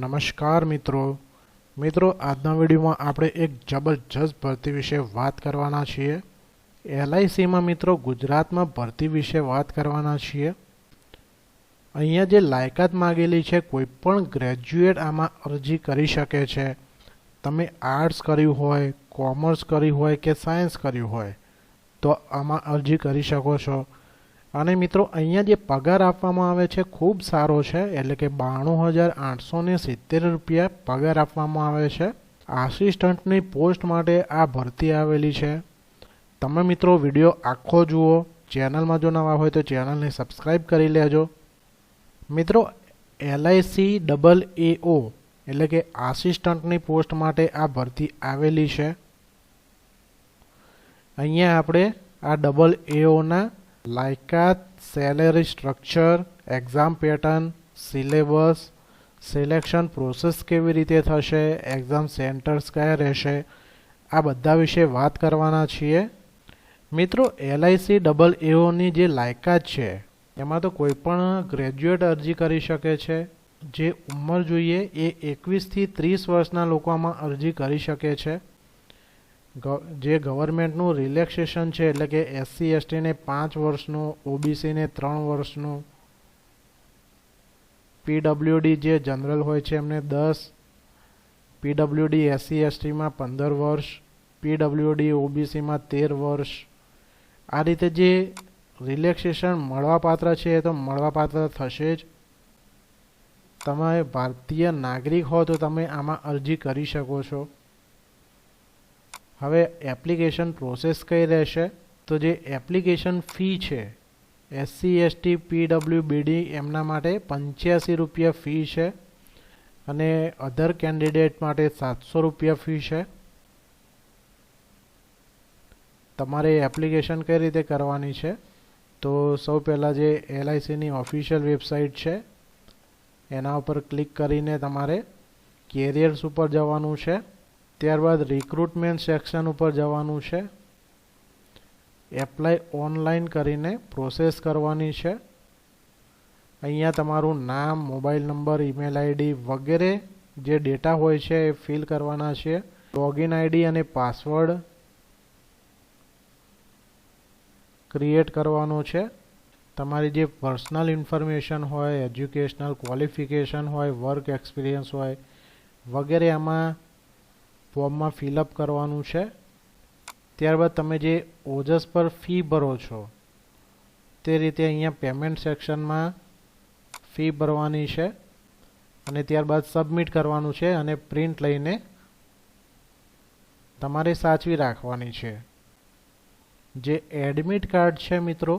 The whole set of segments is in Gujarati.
નમસ્કાર મિત્રો. મિત્રો, આજના વિડીયોમાં આપણે એક જબરજસ્ત ભરતી વિશે વાત કરવાના છીએ. એલઆઈસીમાં મિત્રો ગુજરાતમાં ભરતી વિશે વાત કરવાના છીએ. અહીંયા જે લાયકાત માગેલી છે, કોઈ પણ ગ્રેજ્યુએટ આમાં અરજી કરી શકે છે. તમે આર્ટ્સ કર્યું હોય, કોમર્સ કર્યું હોય કે સાયન્સ કર્યું હોય, તો આમાં અરજી કરી શકો છો. અને મિત્રો, અહીંયા જે પગાર આપવામાં આવે છે, ખૂબ સારો છે. એટલે કે બાણું હજાર આઠસો સિત્તેર રૂપિયા પગાર આપવામાં આવે છે. આસિસ્ટન્ટની પોસ્ટ માટે આ ભરતી આવેલી છે. તમે મિત્રો, વીડિયો આખો જુઓ. ચેનલમાં જો નવા હોય તો ચેનલને સબસ્ક્રાઈબ કરી લેજો. મિત્રો એલઆઈસી ડબલ એઓ એટલે કે આસિસ્ટન્ટની પોસ્ટ માટે આ ભરતી આવેલી છે. અહીંયા આપણે આ ડબલ એઓના લાયકાત salary structure exam pattern syllabus selection process કેવી રીતે થશે એક્ઝામ સેન્ટર્સ કયા રહેશે, આ બધા વિશે વાત કરવાના છીએ. મિત્રો એલઆઈસી ડબલ એઓની જે લાયકાત છે, એમાં તો કોઈ પણ ગ્રેજ્યુએટ અરજી કરી શકે છે. જે ઉંમર જોઈએ એ એકવીસથી ત્રીસ વર્ષના લોકોમાં અરજી કરી શકે છે. જે ગવર્મેન્ટનું રિલેક્સેશન છે, એટલે કે એસસી એસટીને પાંચ વર્ષનું ઓબીસીને ત્રણ વર્ષનું પીડબ્લ્યુડી જે જનરલ હોય છે, એમને દસ પીડબ્લ્યુડી એસસી એસટીમાં પંદર વર્ષ પીડબ્લ્યુડી ઓબીસીમાં તેર વર્ષ. આ રીતે જે રિલેક્સેશન મળવાપાત્ર છે, એ તો મળવાપાત્ર થશે જ. તમે ભારતીય નાગરિક હો, તો તમે આમાં અરજી કરી શકો છો. હવે એપ્લિકેશન પ્રોસેસ કઈ રહેશે? તો જે એપ્લિકેશન ફી છે એસસી એસટી પીડબ્લ્યુ બીડી એમના માટે પંચ્યાસી રૂપિયા ફી છે અને અધર કેન્ડિડેટ માટે સાતસો રૂપિયા ફી છે. તમારે એપ્લિકેશન કઈ રીતે કરવાની છે? તો સૌ પહેલાં જે એલઆઈસીની ઓફિશિયલ વેબસાઇટ છે, એના ઉપર ક્લિક કરીને તમારે કેરિયર્સ ઉપર જવાનું છે. ત્યારબાદ રિક્રુટમેન્ટ સેક્શન ઉપર જવાનું છે. એપ્લાય ઓનલાઈન કરીને પ્રોસેસ કરવાની છે. અહીંયા તમારું નામ મોબાઈલ નંબર ઈમેલ આઈડી વગેરે જે ડેટા હોય છે એ ફિલ કરવાના છે. લોગિન આઈડી અને પાસવર્ડ ક્રિએટ કરવાનો છે. તમારી જે પર્સનલ ઇન્ફોર્મેશન હોય એજ્યુકેશનલ ક્વોલિફિકેશન હોય વર્ક એક્સપિરિયન્સ હોય વગેરે આમાં ફોર્મમાં ફિલઅપ કરવાનું છે. ત્યારબાદ તમે જે ઓજસ પર ફી ભરો છો, તે રીતે અહીંયા પેમેન્ટ સેક્શનમાં ફી ભરવાની છે. અને ત્યારબાદ સબમિટ કરવાનું છે અને પ્રિન્ટ લઈને તમારે સાચવી રાખવાની છે. જે એડમિટ કાર્ડ છે મિત્રો,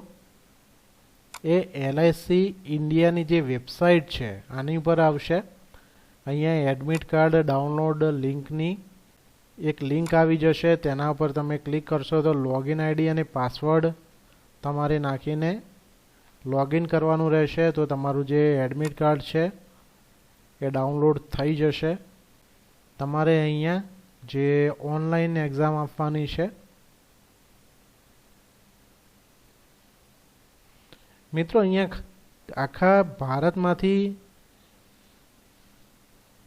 એ એલઆઈસી ઇન્ડિયાની જે વેબસાઇટ છે, આની ઉપર આવશે. અહીંયા એડમિટ કાર્ડ ડાઉનલોડ લિંકની એક લિંક આવી જશે, તેના ઉપર તમે ક્લિક કરશો તો લોગિન આઈડી અને પાસવર્ડ તમારે નાખીને લોગિન કરવાનું રહેશે. તો તમારું જે એડમિટ કાર્ડ છે, એ ડાઉનલોડ થઈ જશે. તમારે અહીંયા જે ઓનલાઈન એક્ઝામ આપવાની છે, મિત્રો અહીંયા આખા ભારતમાંથી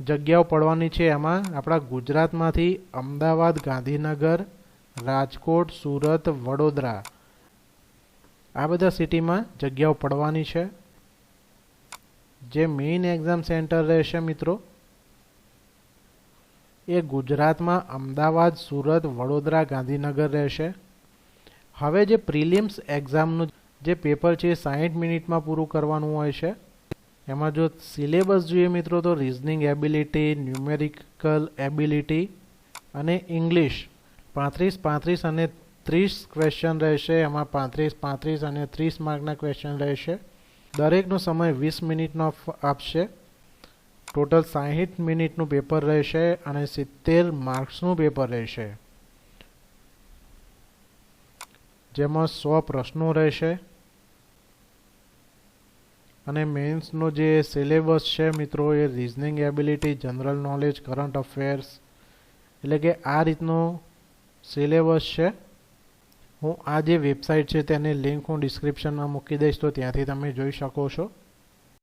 જગ્યાઓ પડવાની છે એમાં આપણા ગુજરાતમાંથી અમદાવાદ, ગાંધીનગર, રાજકોટ, સુરત, વડોદરા. આ બધા સિટીમાં જગ્યાઓ પડવાની છે. જે મેઇન એક્ઝામ સેન્ટર રહેશે મિત્રો, એ ગુજરાતમાં અમદાવાદ, સુરત, વડોદરા, ગાંધીનગર રહેશે. હવે જે પ્રિલિમ્સ એક્ઝામનું જે પેપર છે એ સાહીઠ મિનિટમાં પૂરું કરવાનું હોય છે. એમાં જો સિલેબસ જોઈએ મિત્રો, તો રિઝનિંગ એબિલિટી ન્યુમેરિકલ એબિલિટી અને ઇંગ્લિશ પાંત્રીસ પાંત્રીસ અને ત્રીસ ક્વેશ્ચન રહેશે. એમાં પાંત્રીસ પાંત્રીસ અને ત્રીસ માર્કના ક્વેશ્ચન રહેશે. દરેકનો સમય વીસ મિનિટનો આપશે. ટોટલ સાહીઠ મિનિટનું પેપર રહેશે અને સિત્તેર માર્ક્સનું પેપર રહેશે. જેમાં સો પ્રશ્નો રહેશે. અને મેન્સનો જે સિલેબસ છે મિત્રો, એ reasoning ability general knowledge current affairs એટલે કે આ રીતનો સિલેબસ છે. હું આ જે વેબસાઇટ છે તેની લિંક હું ડિસ્ક્રિપ્શનમાં મૂકી દઈશ, તો ત્યાંથી તમે જોઈ શકો છો.